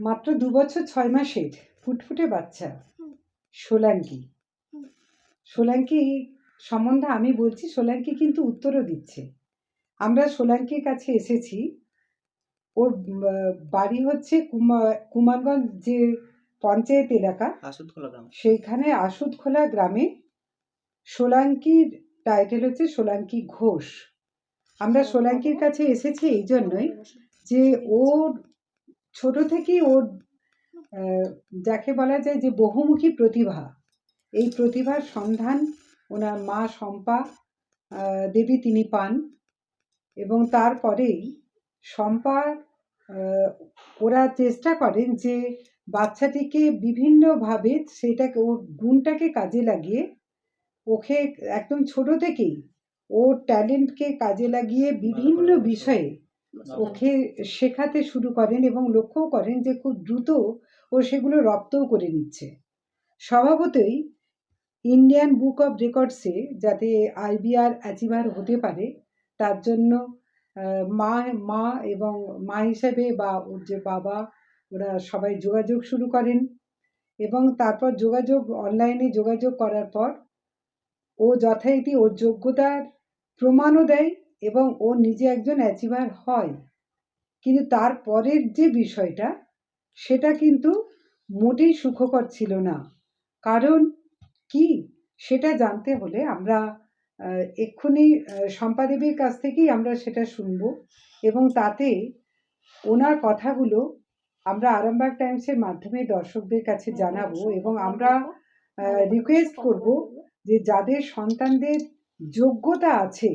মাত্র দু বছর ছয় মাসের ফুটফুটে বাচ্চা। সোলাঙ্কি সোলাঙ্কি সম্বন্ধে আমি বলছি সোলাঙ্কি কিন্তু উত্তরও দিচ্ছে। আমরা সোলাঙ্কির কাছে এসেছি। ওর বাড়ি হচ্ছে কুমারগঞ্জ যে পঞ্চায়েত এলাকা সেইখানে আসুদখোলা গ্রামে সোলাঙ্কির টাইটেল হচ্ছে সোলাঙ্কি ঘোষ। আমরা সোলাঙ্কির কাছে এসেছি এই জন্যই যে ওর ছোট থেকেই ওর যাকে বলা যায় যে বহুমুখী প্রতিভা। এই প্রতিভার সন্ধান ওনার মা শম্পা দেবী তিনি পান এবং তারপরেই শম্পা ওরা চেষ্টা করেন যে বাচ্চাটিকে বিভিন্নভাবে সেটাকে ওর গুণটাকে কাজে লাগিয়ে ওকে একদম ছোট থেকেই ওর ট্যালেন্টকে কাজে লাগিয়ে বিভিন্ন বিষয়ে ওকে শেখাতে শুরু করেন এবং লক্ষ্যও করেন যে খুব দ্রুত ও সেগুলো রপ্তও করে নিচ্ছে। স্বভাবতই ইন্ডিয়ান বুক অফ রেকর্ডসে যাতে আইবিআর অ্যাচিভার হতে পারে তার জন্য মা মা এবং মা হিসেবে বা ওর যে বাবা ওরা সবাই যোগাযোগ শুরু করেন এবং তারপর যোগাযোগ অনলাইনে যোগাযোগ করার পর ও যথারীতি ওর যোগ্যতার প্রমাণও দেয় এবং ও নিজে একজন অ্যাচিভার হয়। কিন্তু তারপরের যে বিষয়টা, সেটা কিন্তু মোটেই সুখকর ছিল না। কারণ কি? সেটা জানতে হলে আমরা এক্ষুনি শম্পাদেবীর কাছ থেকেই আমরা সেটা শুনব এবং তাতে ওনার কথাগুলো আমরা আরামবাগ টাইমসের মাধ্যমে দর্শকদের কাছে জানাব এবং আমরা রিকোয়েস্ট করব যে যাদের সন্তানদের যোগ্যতা আছে,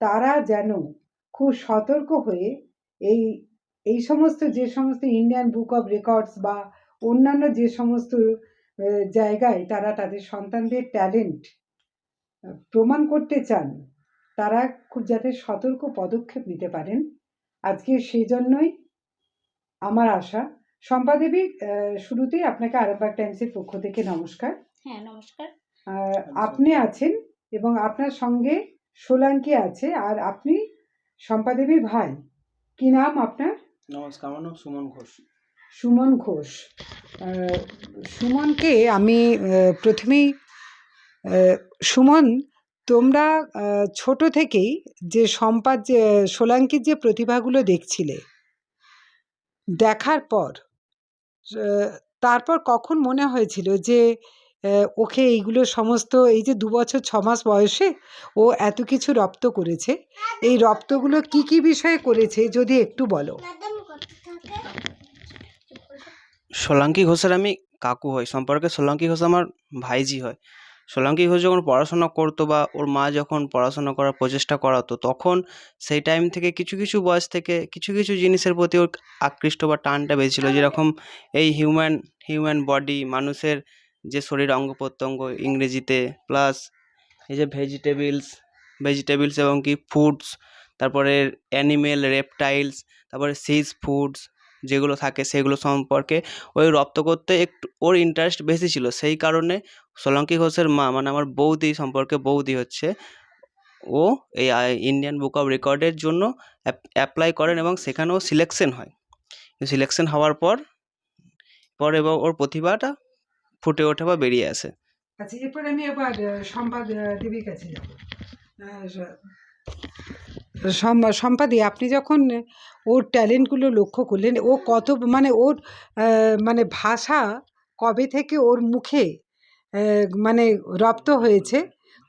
তারা যেন খুব সতর্ক হয়ে এই এই সমস্ত, যে সমস্ত ইন্ডিয়ান বুক অফ রেকর্ডস বা অন্যান্য যে সমস্ত জায়গায় তারা তাদের সন্তানদের ট্যালেন্ট প্রমাণ করতে চান, তারা খুব যাতে সতর্ক পদক্ষেপ নিতে পারেন। আজকে সেই জন্যই আমার আশা। সম্পাদেবী শুরুতেই আপনাকে আরামবাগ টাইমসের পক্ষ থেকে নমস্কার। হ্যাঁ নমস্কার। আপনি আছেন এবং আপনার সঙ্গে সোলাঙ্কি আছে আর আপনি সম্পাদেবীর ভাই। কি নাম আপনার? নমস্কার আমার নাম সুমন ঘোষ। সুমন ঘোষ। সুমনকে আমি প্রথমেই সুমন তোমরা ছোট থেকেই যে সম্পাদ যে সোলাঙ্কির যে প্রতিভাগুলো দেখছিলে দেখার পর তারপর কখন মনে হয়েছিল যে ওকে এইগুলো সমস্ত এই যে দু বছর ছ মাস বয়সে ও এত কিছু রপ্ত করেছে। এই রপ্তগুলো কি কি বিষয়ে করেছে, যদি একটু বলো? সোলাঙ্কি ঘোষের আমি কাকু হই। সম্পর্কে সোলাঙ্কি ঘোষ আমার ভাইজি হয়। সোলাঙ্কি ঘোষ যখন পড়াশোনা করতো বা ওর মা যখন পড়াশোনা করার প্রচেষ্টা করাতো, তখন সেই টাইম থেকে কিছু কিছু বয়স থেকে কিছু কিছু জিনিসের প্রতি ওর আকৃষ্ট বা টানটা বেশি ছিল যেরকম এই হিউম্যান হিউম্যান বডি মানুষের যে শরীর অঙ্গ প্রত্যঙ্গ, ইংরেজিতে প্লাস এই যে ভেজিটেবলস ভেজিটেবলস এবং কি ফুডস তারপরে অ্যানিমেল রেপটাইলস তারপরে সিজ ফুডস যেগুলো থাকে সেগুলো সম্পর্কে ওই রপ্ত করতে একটু ওর ইন্টারেস্ট বেশি ছিল। সেই কারণে সোলঙ্কি ঘোষের মা মানে আমার বৌদি সম্পর্কে বৌদি হচ্ছে, ও এই ইন্ডিয়ান বুক অফ রেকর্ডের জন্য অ্যাপ্লাই করেন এবং সেখানেও সিলেকশন হয়। সিলেকশন হওয়ার পর পর এবং ওর প্রতিভাটা ফুটে ওঠে বা বেরিয়ে আসে। আচ্ছা এরপর আমি আবার সম্পাদ দেবীর কাছে যাব। সম্পাদি, আপনি যখন ওর ট্যালেন্টগুলো লক্ষ্য করলেন, ও কত মানে ওর মানে ভাষা কবে থেকে ওর মুখে মানে রপ্ত হয়েছে,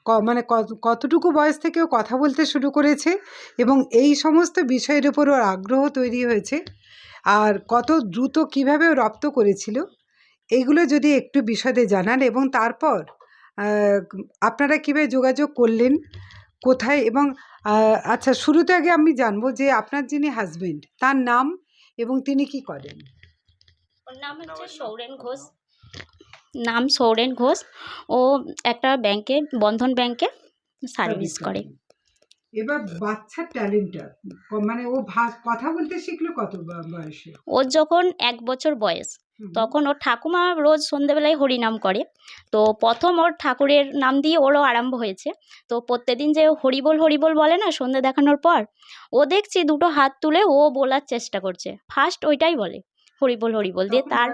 ক- মানে কত- কতটুকু বয়স থেকে ও কথা বলতে শুরু করেছে এবং এই সমস্ত বিষয়ের উপর ওর আগ্রহ তৈরি হয়েছে, আর কত দ্রুত কীভাবে ও রপ্ত করেছিল এইগুলো যদি একটু বিশদে জানান এবং তারপর আপনারা কীভাবে যোগাযোগ করলেন কোথায় এবং আচ্ছা শুরুতে আগে আমি জানব যে আপনার যিনি হাজবেন্ড তার নাম এবং তিনি কি করেন? ওর নাম হচ্ছে সৌরেন ঘোষ। নাম সৌরেন ঘোষ। ও একটা ব্যাংকে বন্ধন ব্যাংকে সার্ভিস করে। এবার বাচ্চার ট্যালেন্টটা মানে ও কথা বলতে শিখলো কত বয়সে? ওর যখন এক বছর বয়স। তখন ওর ঠাকুমা রোজ সন্ধেবেলায় হরিনাম করে। তো প্রথম ওর ঠাকুরের নাম দিয়ে ওরও আরম্ভ হয়েছে। তো প্রত্যেকদিন যে হরিবোল হরিবোল বলে না সন্ধে দেখানোর পর ও দেখছি দুটো হাত তুলে ও বলার চেষ্টা করছে। ফার্স্ট ওইটাই বলে হরিবোল হরিবোল। দিয়ে তার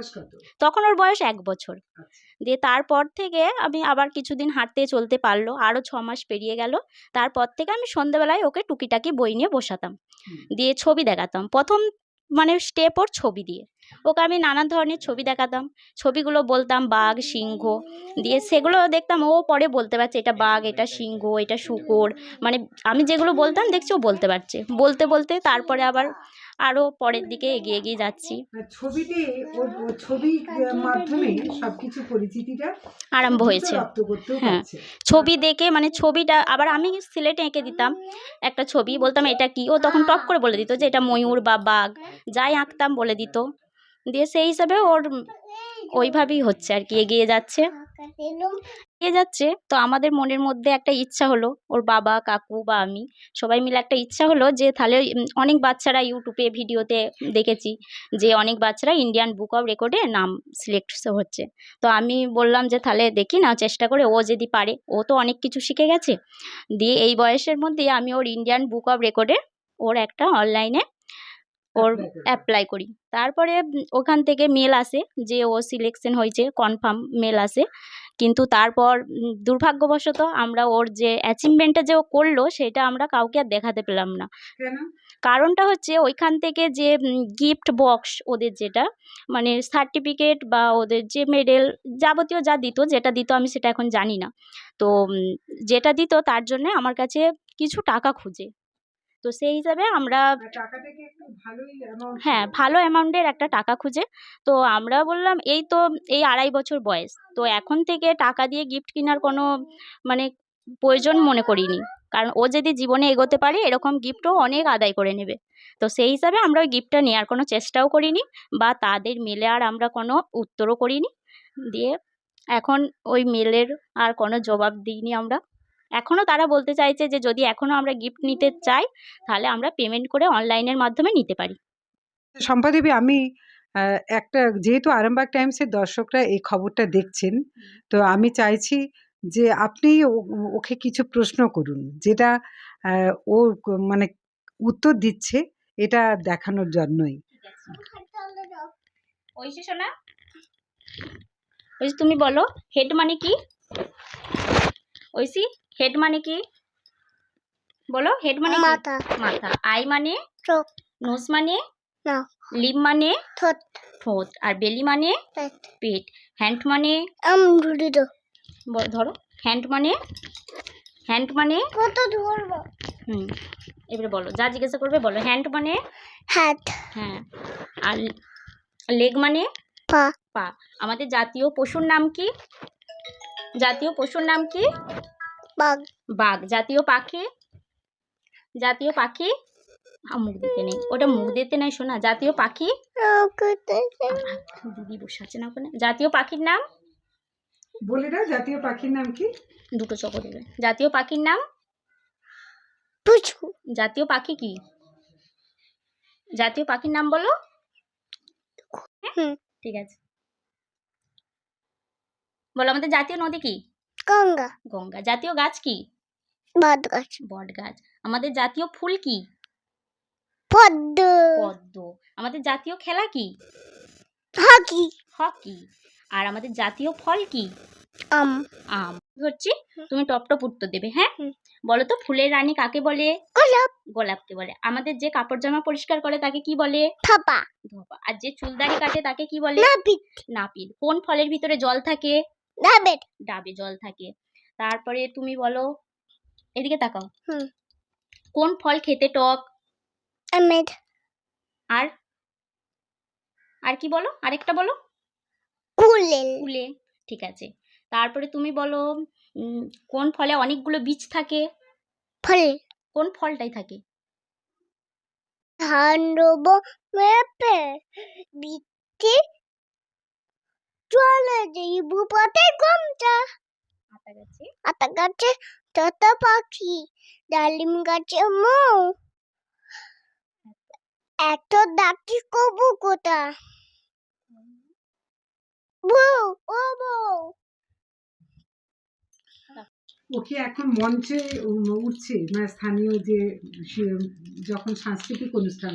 তখন ওর বয়স এক বছর। আচ্ছা। দিয়ে তারপর থেকে আমি আবার কিছুদিন হাঁটতে চলতে পারল আরও ছ মাস পেরিয়ে গেল। তারপর থেকে আমি সন্ধেবেলায় ওকে টুকিটাকি বই নিয়ে বসাতাম। দিয়ে ছবি দেখাতাম। প্রথম মানে স্টেপ ওর ছবি দিয়ে। ওকে আমি নানান ধরনের ছবি দেখাতাম। ছবিগুলো বলতাম বাঘ সিংহ। দিয়ে সেগুলো দেখতাম ও পরে বলতে পারছে এটা বাঘ এটা সিংহ এটা শুকর। মানে আমি যেগুলো বলতাম দেখছি ও বলতে পারছে। বলতে বলতে তারপরে আবার আরও পরের দিকে এগিয়ে এগিয়ে যাচ্ছি। ছবিতে ছবির মাধ্যমে সবকিছু পরিচিতিটা আরম্ভ হয়েছে। হ্যাঁ। ছবি দেখে মানে ছবিটা আবার আমি সিলেটে এঁকে দিতাম একটা ছবি বলতাম এটা কি? ও তখন টপ করে বলে দিত যে এটা ময়ূর বা বাঘ। যাই আঁকতাম বলে দিত। দিয়ে সেই হিসাবে ওর ওইভাবেই হচ্ছে আর কি, এগিয়ে যাচ্ছে। এগিয়ে যাচ্ছে। তো আমাদের মনের মধ্যে একটা ইচ্ছা হলো, ওর বাবা, কাকু বা আমি সবাই মিলে একটা ইচ্ছা হলো যে তাহলে অনেক বাচ্চারা ইউটিউবে ভিডিওতে দেখেছি যে অনেক বাচ্চারা ইন্ডিয়ান বুক অফ রেকর্ডে নাম সিলেক্ট হচ্ছে। তো আমি বললাম যে তাহলে দেখি না, চেষ্টা করে ও যদি পারে। ও তো অনেক কিছু শিখে গেছে। দিয়ে এই বয়সের মধ্যে আমি ওর ইন্ডিয়ান বুক অফ রেকর্ডে ওর একটা অনলাইনে ওর অ্যাপ্লাই করি। তারপরে ওখান থেকে মেল আসে যে ও সিলেকশন হয়েছে কনফার্ম মেল আসে। কিন্তু তারপর দুর্ভাগ্যবশত আমরা ওর যে অ্যাচিভমেন্টটা যে ও করল সেটা আমরা কাউকে আর দেখাতে পেলাম না। কারণটা হচ্ছে ওইখান থেকে যে গিফট বক্স ওদের যেটা মানে সার্টিফিকেট বা ওদের যে মেডেল যাবতীয় যা দিত যেটা দিত আমি সেটা এখন জানি না। তো যেটা দিত তার জন্য আমার কাছে কিছু টাকা খুঁজে। তো সেই হিসাবে আমরা হ্যাঁ ভালো অ্যামাউন্টের একটা টাকা খুঁজে। তো আমরা বললাম এই তো এই আড়াই বছর বয়স তো এখন থেকে টাকা দিয়ে গিফট কেনার কোনো মানে প্রয়োজন মনে করিনি। কারণ ও যদি জীবনে এগোতে পারে এরকম গিফটও অনেক আদায় করে নেবে। তো সেই হিসাবে আমরা ওই গিফটটা নেওয়ার কোনো চেষ্টাও করিনি বা তাদের মেলে আর আমরা কোনো উত্তরও করিনি। দিয়ে এখন ওই মেলের আর কোনো জবাব দিইনি আমরা। এখনও তারা বলতে চাইছে যে যদি এখনও আমরা গিফট নিতে চাই তাহলে আমরা পেমেন্ট করে অনলাইনের মাধ্যমে নিতে পারি। সম্পাদেবী আমি একটা যেহেতু আরামবাগ টাইমসের দর্শকরা এই খবরটা দেখছেন তো আমি চাইছি যে আপনি ওকে কিছু প্রশ্ন করুন যেটা ও মানে উত্তর দিচ্ছে এটা দেখানোর জন্যই। ঐশী সোনা ঐশী তুমি বলো হেড মানে কি? ঐশী? হেড মানে কি? বলো হেড মানে মাথা। মাথা। আই মানে? চোখ নোজ মানে? নাক লিপ মানে? ঠোঁট ঠোঁট আর বেলি মানে? পেট হ্যান্ড মানে? ব- ধরো। হ্যান্ড মানে? হ্যান্ড মানে? কত ধরবো? হুম। এবারে বলো যা জিজ্ঞাসা করবে বলো। হ্যান্ড মানে? হাত হ্যাঁ। আর লেগ মানে? পা। পা। আমাদের জাতীয় পশুর নাম কি? জাতীয় পশুর নাম কি? বাঘ। বাঘ জাতীয় পাখি? জাতীয় পাখি? মুখ দিতে নেই। ওটা মুখ দিতে নেই শোনা। জাতীয় পাখি? দিদি বসে আছে না ওখানে? জাতীয় পাখির নাম? বলে দাও জাতীয় পাখির নাম কি? দুটো চকো দেবে। জাতীয় পাখির নাম? জাতীয় পাখি কি? জাতীয় পাখির নাম বলো? ঠিক আছে। বলো আমাদের জাতীয় নদী কি? গঙ্গা। গঙ্গা জাতীয় গাছ কি? বাদ গাছ বট গাছ আমাদের জাতীয় ফুল কি? পদ্ম। পদ্ম। আমাদের জাতীয় খেলা কি? হকি। হকি। আর আমাদের জাতীয় ফল কি? আম। আম। হচ্ছে তুমি টপ টপ উত্তর দেবে হ্যাঁ? বলো তো ফুলের রানী কাকে বলে? গোলাপ। গোলাপকে বলে। আমাদের যে কাপড় জামা পরিষ্কার করে তাকে কি বলে? থাপা ধোপা। আর যে চুলদাড়ি কাটে তাকে কি বলে? নাপিত। নাপিত। কোন ফলের ভিতরে জল থাকে? নাবেট ডাবে জল থাকে। তারপরে তুমি বলো এদিকে তাকাও। হুম। কোন ফল খেতে টক? আমেদ আর আর কি বলো? আরেকটা বলো? কুলেল কুলে ঠিক আছে। তারপরে তুমি বলো কোন ফলে অনেকগুলো বীজ থাকে? ফল। কোন ফলটাই থাকে? ধান রোব মেপে। বিতে চলে যাইব পথে গমটা আতা গাছে তত পাখি ডালিম গাছে মৌ। এত ডাকি কবু কোথা? বউ ও বউ। ও কি এখন মঞ্চে উঠছে মানে স্থানীয় যে যখন সাংস্কৃতিক অনুষ্ঠান।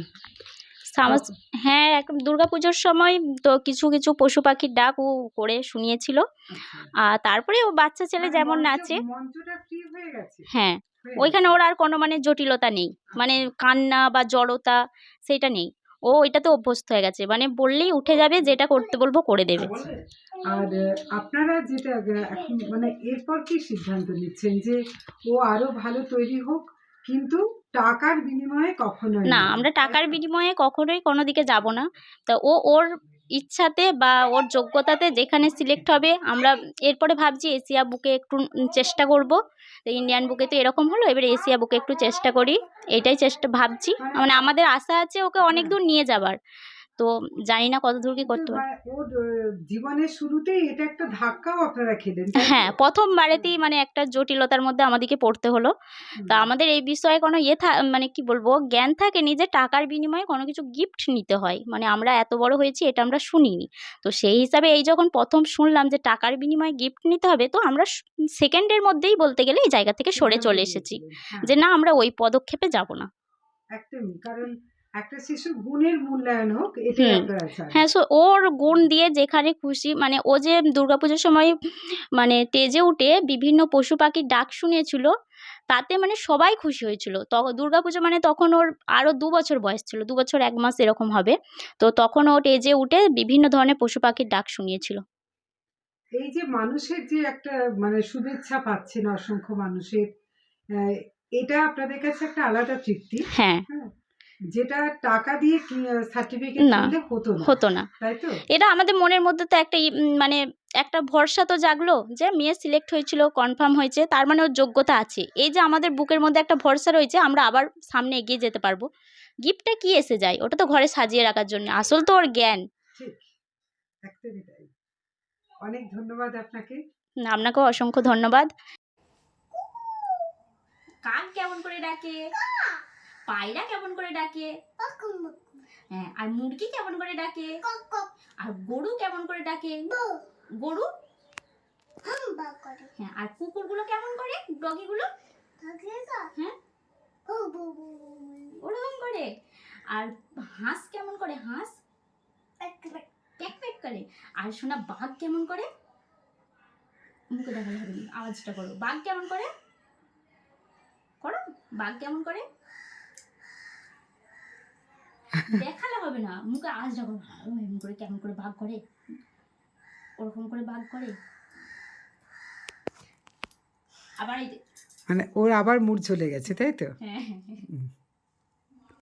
সামাজ হ্যাঁ এক দুর্গাপুজোর সময় তো কিছু কিছু পশু পাখির ডাক ও করে শুনিয়েছিল। আচ্ছা। আর তারপরে ও বাচ্চা ছেলে মানে যেমন নাচে হয়ে হ্যাঁ ওইখানে ওর আর কোনো মানে জটিলতা নেই। মানে কান্না বা জড়তা সেটা নেই। ও এটাতে অভ্যস্ত হয়ে গেছে। মানে বললেই উঠে যাবে যেটা করতে বলব করে দেবে। আর আপনারা যেটা এখন মানে এরপর কি সিদ্ধান্ত নিচ্ছেন যে ও আরও ভালো তৈরি হোক কিন্তু টাকার বিনিময়ে কখনো না আমরা টাকার বিনিময়ে কখনোই কোনো দিকে যাব না। তো ও ওর ইচ্ছাতে বা ওর যোগ্যতাতে যেখানে সিলেক্ট হবে আমরা এরপরে ভাবছি এশিয়া বুকে একটু চেষ্টা করব। তো ইন্ডিয়ান বুকে তো এরকম হলো এবার এশিয়া বুকে একটু চেষ্টা করি। এটাই চেষ্টা ভাবছি। মানে আমাদের আশা আছে ওকে অনেক দূর নিয়ে যাবার। তো জানি না কত দূর কি করতে পারে। আহ, জীবনের শুরুতেই এটা একটা ধাক্কাও আপনারা খেলেন হ্যাঁ প্রথমবারেতেই মানে একটা জটিলতার মধ্যে আমাদেরকে পড়তে হলো। তা আমাদের এই বিষয়ে কোনো ইয়ে মানে কি বলব জ্ঞান থাকেনি যে টাকার বিনিময়ে কোনো কিছু গিফট নিতে হয়। মানে আমরা এত বড় হয়েছি এটা আমরা শুনিনি। তো সেই হিসাবে এই যখন প্রথম শুনলাম যে টাকার বিনিময়ে গিফট নিতে হবে তো আমরা সেকেন্ডের মধ্যেই বলতে গেলে এই জায়গা থেকে সরে চলে এসেছি। হ্যাঁ, যে না আমরা ওই পদক্ষেপে যাব না। একদমই কারণ একটা শিশুর গুণের মূল্যায়ন হোক এটাই হুম। আপনারা চান হ্যাঁ সো ওর গুণ দিয়ে যেখানে খুশি মানে ও যে দুর্গাপুজোর সময় মানে তেজে উঠে বিভিন্ন পশু পাখির ডাক শুনিয়েছিল তাতে মানে সবাই খুশি হয়েছিল। তখন দুর্গাপুজো মানে তখন ওর আরও দু বছর বয়স ছিল দু বছর এক মাস এরকম হবে। তো তখন ও তেজে উঠে বিভিন্ন ধরনের পশু পাখির ডাক শুনিয়েছিল। এই যে মানুষের যে একটা মানে শুভেচ্ছা পাচ্ছেন অসংখ্য মানুষের এটা আপনাদের কাছে একটা আলাদা তৃপ্তি। হ্যাঁ যেটা টাকা দিয়ে সার্টিফিকেট না, কিনলে হতো না হতো না। তাই তো? এটা আমাদের মনের মধ্যে তো একটা মানে একটা ভরসা তো জাগলো যে মেয়ে সিলেক্ট হয়েছিল কনফার্ম হয়েছে তার মানে ওর যোগ্যতা আছে। এই যে আমাদের বুকের মধ্যে একটা ভরসা রয়েছে আমরা আবার সামনে এগিয়ে যেতে পারব। গিফটটা কি এসে যায়? ওটা তো ঘরে সাজিয়ে রাখার জন্য আসল তো ওর জ্ঞান। ঠিক অনেক ধন্যবাদ আপনাকে। না আপনাকেও অসংখ্য ধন্যবাদ। কাক কেমন করে ডাকে? পায়রা কেমন করে ডাকে? হ্যাঁ আর মুরগি কেমন করে ডাকে? আর গরু কেমন করে ডাকে? গরু? হ্যাঁ আর কুকুরগুলো কেমন করে? ডগিগুলো? হ্যাঁ ওরকম করে। আর হাঁস কেমন করে? হাঁস? প্যাক প্যাক করে। আর শোনা বাঘ কেমন করে? মুখে দেখালে হবে আওয়াজটা করো। বাঘ কেমন করে? করো, বাঘ কেমন করে? দেখালে হবে না। মুখে আজ যখন এমন করে কেমন করে ভাগ করে ওরকম করে ভাগ করে। আবার এই মানে ওর আবার মুড চলে গেছে তাই তো? হ্যাঁ হ্যাঁ হ্যাঁ।